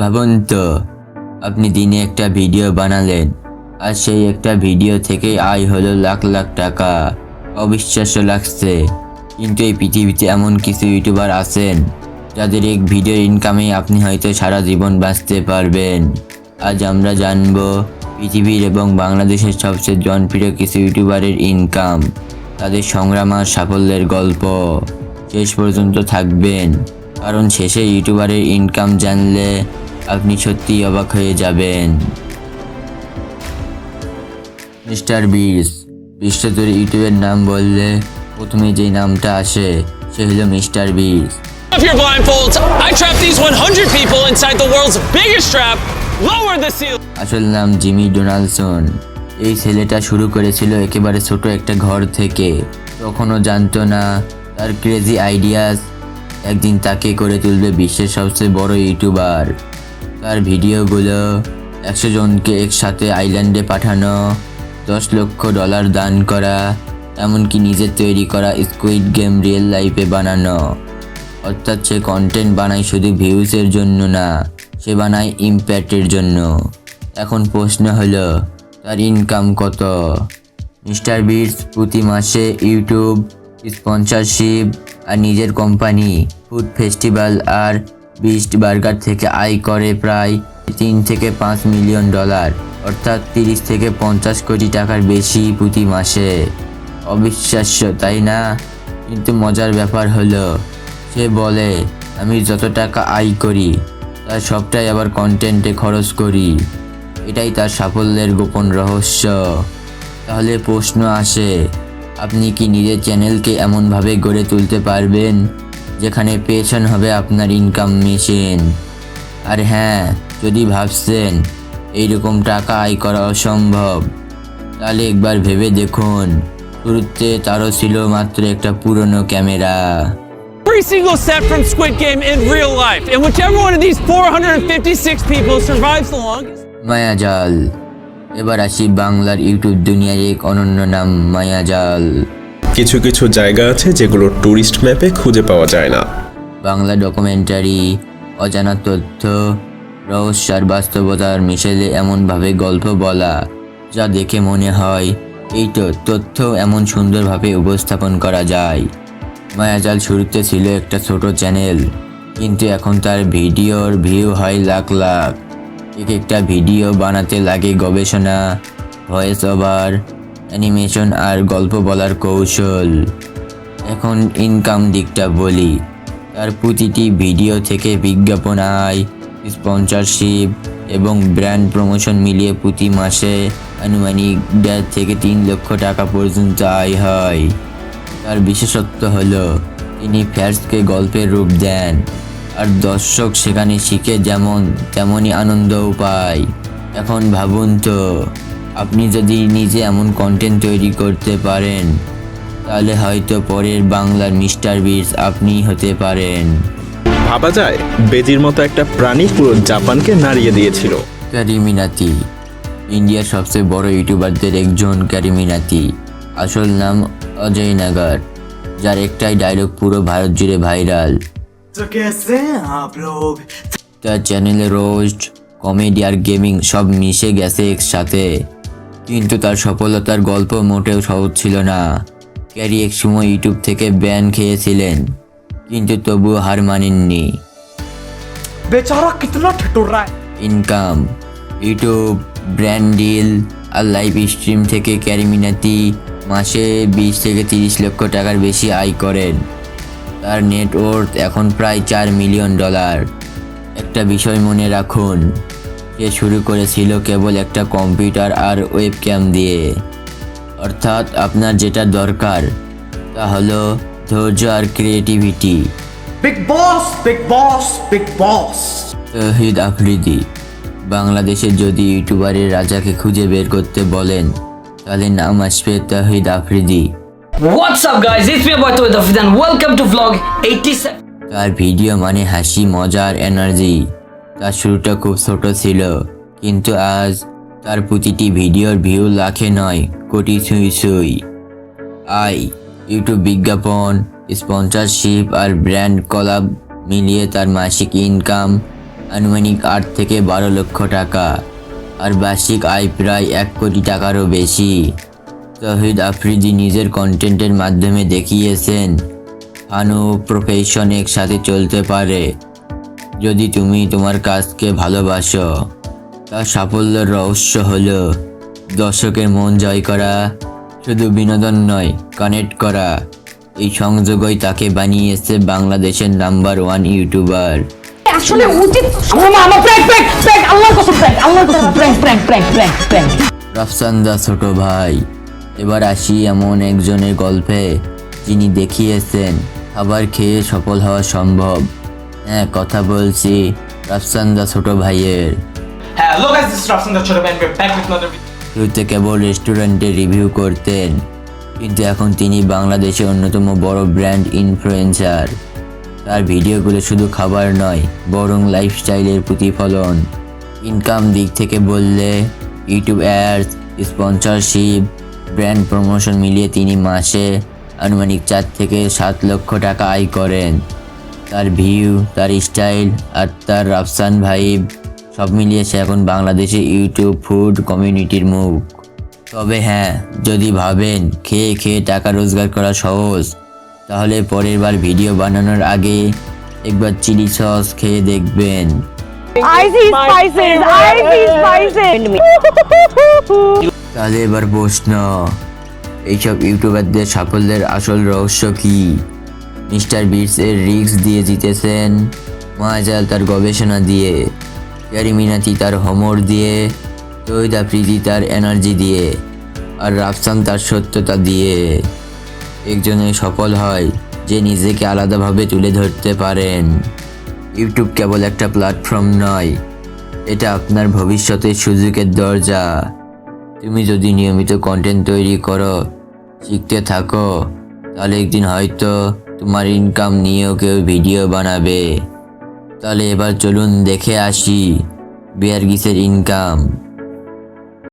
ভাবুন তো, আপনি দিনে একটা ভিডিও বানালেন, আর সেই একটা ভিডিও থেকে আয় হলো লাখ লাখ টাকা। অবিশ্বাস্য লাগছে। কিন্তু এই পৃথিবীতে এমন কিছু ইউটিউবার আছেন, যাদের এক ভিডিও ইনকামে আপনি হয়তো সারা জীবন বাঁচতে পারবেন। আজ আমরা জানব, পৃথিবীর এবং বাংলাদেশের সবচেয়ে জনপ্রিয় কিছু ইউটিউবারের ইনকাম তাদের সংগ্রাম আর সাফল্যের গল্প। শেষ পর্যন্ত থাকবেন, কারণ শেষে ইউটিউবারের ইনকাম জানলে আপনি সত্যিই অবাক হয়ে যাবেন মিস্টার বিস বিশ্বজুড়ে ইউটিউবের নাম বললে প্রথমে যে নামটা আসে সে হলো mister Beast Off your blindfolds. I trapped these 100 people inside the world's biggest trap. Lower the ceiling. আসল নাম জিমি ডোনাল্ডসন এই ছেলেটা শুরু করেছিল একেবারে ছোট একটা ঘর থেকে তখনও জানতো না তার ক্রেজি আইডিয়াস একদিন তাকে করে তুলবে বিশ্বের সবচেয়ে বড় ইউটিউবার তার ভিডিওগুলো একশো জনকে একসাথে আইল্যান্ডে পাঠানো, দশ লক্ষ ডলার দান করা, এমনকি নিজের তৈরি করা স্কুইড গেম রিয়েল লাইফে বানানো। অর্থাৎ সে কন্টেন্ট বানায় শুধু ভিউজের জন্য না, সে বানায় ইম্প্যাক্টের জন্য। এখন প্রশ্ন হলো, তার ইনকাম কত? মিস্টার বিটস প্রতি মাসে ইউটিউব স্পন্সরশিপ আর নিজের কোম্পানি ফুড ফেস্টিভ্যাল আর বিস্ট বার্গার থেকে আয় করে প্রায় তিন থেকে পাঁচ মিলিয়ন ডলার, অর্থাৎ তিরিশ থেকে পঞ্চাশ কোটি টাকার বেশি প্রতি মাসে। অবিশ্বাস্য, তাই না? কিন্তু মজার ব্যাপার হলো, সে বলে, আমি যত টাকা আয় করি, তার সবটাই আবার কন্টেন্টে খরচ করি। এটাই তার সাফল্যের গোপন রহস্য। তাহলে প্রশ্ন আসে, আপনি কি নিজের চ্যানেলকে এমনভাবে গড়ে তুলতে পারবেন? যেখানে পেছন হবে আপনার ইনকাম মেশিন আর হ্যাঁ যদি ভাবছেন এইরকম টাকা আয় করা অসম্ভব তাহলে একবার ভেবে দেখুন শুরুতে তারও ছিল মাত্র একটা পুরনো camera Every single set from Squid Game in real life. And whichever one of these 456 people survives the longest. মায়াজাল এবার আসি বাংলার ইউটিউব দুনিয়ার এক অনন্য নাম মায়াজাল কিছু কিছু জায়গা আছে যেগুলো ট্যুরিস্ট ম্যাপে খুঁজে পাওয়া যায় না। বাংলা ডকুমেন্টারি অজানা তথ্য, রহস্য আর বাস্তবতার মিশেলে এমনভাবে গল্প বলা, যা দেখে মনে হয় এই তো তথ্য এমন সুন্দরভাবে উপস্থাপন করা যায়। মায়াজাল শুরুতে ছিল একটা ছোট চ্যানেল কিন্তু এখন তার ভিডিওর ভিউ হয় লাখ লাখ। এক একটা ভিডিও বানাতে লাগে গবেষণা ভয়েস ওভার অ্যানিমেশন আর গল্প বলার কৌশল। এখন ইনকাম দিকটা বলি। তার প্রতিটি ভিডিও থেকে বিজ্ঞাপন আয় স্পন্সরশিপ এবং ব্র্যান্ড প্রমোশন মিলিয়ে প্রতি মাসে আনুমানিক দেড় থেকে তিন লক্ষ টাকা পর্যন্ত আয় হয়। তার বিশেষত্ব হলো, তিনি ফ্যান্সকে গল্পের রূপ দেন আর দর্শক সেখানে শিখে যেমন, তেমনই আনন্দও পায়। এখন ভাবুন তো আপনি যদি নিজে এমন কন্টেন্ট তৈরি করতে পারেন তাহলে হয়তো পরের বাংলার মিস্টার বিস আপনিই হতে পারেন। ভাবা যায় বেজির মতো একটা প্রাণী পুরো জাপানকে নাড়িয়ে দিয়েছিল। ক্যারিমিনাতি ইন্ডিয়ার সবচেয়ে বড় ইউটিউবারদের একজন ক্যারিমিনাতি। আসল নাম অজয় নাগার যার একটাই ডায়লগ পুরো ভারত জুড়ে ভাইরাল তার চ্যানেলে রোস্ট কমেডি আর গেমিং সব মিশে গেছে একসাথে। কিন্তু তার সফলতার গল্প মোটেও সহজ ছিল না। ক্যারি এক সময় ইউটিউব থেকে ব্যান খেয়েছিলেন কিন্তু তবুও হার মানেননি। বেচারা কিতনা ইনকাম ইউটিউব ব্র্যান্ড ডিল আর লাইভ স্ট্রিম থেকে ক্যারি মিনাতি মাসে বিশ থেকে তিরিশ লক্ষ টাকার বেশি আয় করেন। তার নেটওয়ার্থ এখন প্রায় চার মিলিয়ন ডলার। একটা বিষয় মনে রাখুন সে শুরু করেছিল কেবল একটা কম্পিউটার আর ওয়েব ক্যাম দিয়ে। অর্থাৎ আপনার যেটা দরকার তা হলো ধৈর্য আর creativity. Big boss big boss big boss Tawhid Afridi বাংলাদেশে যদি ইউটিউবারের রাজাকে খুঁজে বের করতে বলেন তাহলে নাম আসবে তহিদ Afridi What's up guys? It's me boy Tohid and welcome to vlog 87. তার ভিডিও মানে হাসি মজার এনার্জি। তার শুরুটা খুব ছোট ছিল, কিন্তু আজ তার প্রতিটি ভিডিওর ভিউ লাখে নয়, কোটি ছুঁই ছুঁই। আই, ইউটিউব বিজ্ঞাপন, স্পন্সরশিপ আর ব্র্যান্ড কলাব মিলিয়ে তার মাসিক ইনকাম আনুমানিক আট থেকে বারো লক্ষ টাকা, আর বার্ষিক আয় প্রায় এক কোটি টাকারও বেশি। তহিদ আফ্রিদি নিজের কন্টেন্টের মাধ্যমে দেখিয়েছেন ফানু প্রফেশন একসাথে চলতে পারে। যদি তুমি তোমার কাজকে ভালোবাসো তার সাফল্যের রহস্য হলো দর্শকের মন জয় করা শুধু বিনোদন নয় কানেক্ট করা। এই সংযোগই তাকে বানিয়েছে বাংলাদেশের নাম্বার ওয়ান ইউটিউবার আসলে উচিত রাফসান্দা ছোট ভাই এবার আসি এমন একজনের গল্পে যিনি দেখিয়েছেন খাবার খেয়ে সফল হওয়া সম্ভব। হ্যাঁ কথা বলছি রাফসান্দা ছোট ভাইয়ের। is Rafsan Dachara and we're back with another video. শুরুতে কেবল রেস্টুরেন্টে রিভিউ করতেন কিন্তু এখন তিনি বাংলাদেশের অন্যতম বড় ব্র্যান্ড ইনফ্লুয়েন্সার তার ভিডিওগুলো শুধু খাবার নয় বরং লাইফস্টাইলের প্রতিফলন। ইনকাম দিক থেকে বললে YouTube ads sponsorship brand promotion মিলিয়ে তিনি মাসে আনুমানিক চার থেকে সাত লক্ষ টাকা আয় করেন। তার ভিউ তার স্টাইল আর তার রাফসান ভাইব সব মিলিয়ে সে এখন বাংলাদেশে ইউটিউব ফুড কমিউনিটির মুখ। তবে হ্যাঁ যদি ভাবেন খেয়ে খেয়ে টাকা রোজগার করা সহজ তাহলে পরের বার ভিডিও বানানোর আগে একবার চিলি সস খেয়ে দেখবেন। তাহলে এবার প্রশ্ন এইসব ইউটিউবারদের সাফল্যের আসল রহস্য কি? মিস্টার বিটস এর রিক্স দিয়ে জিতেছেন মহাজাল তার গবেষণা দিয়ে ক্যারিমিনাতি তার হোমর দিয়ে তৈদ আফ্রিদি তার এনার্জি দিয়ে, আর রাফসান তার সত্যতা দিয়ে। একজনে সফল হয় যে নিজেকে আলাদাভাবে তুলে ধরতে পারেন। ইউটিউব কেবল একটা প্ল্যাটফর্ম নয়, এটা আপনার ভবিষ্যতের সুযোগের দরজা। তুমি যদি নিয়মিত কন্টেন্ট তৈরি করো, শিখতে থাকো, তাহলে একদিন হয়তো তোমার ইনকাম নিয়েও কেউ ভিডিও বানাবে। তাহলে এবার চলুন দেখে আসি বিয়ার গিসের ইনকাম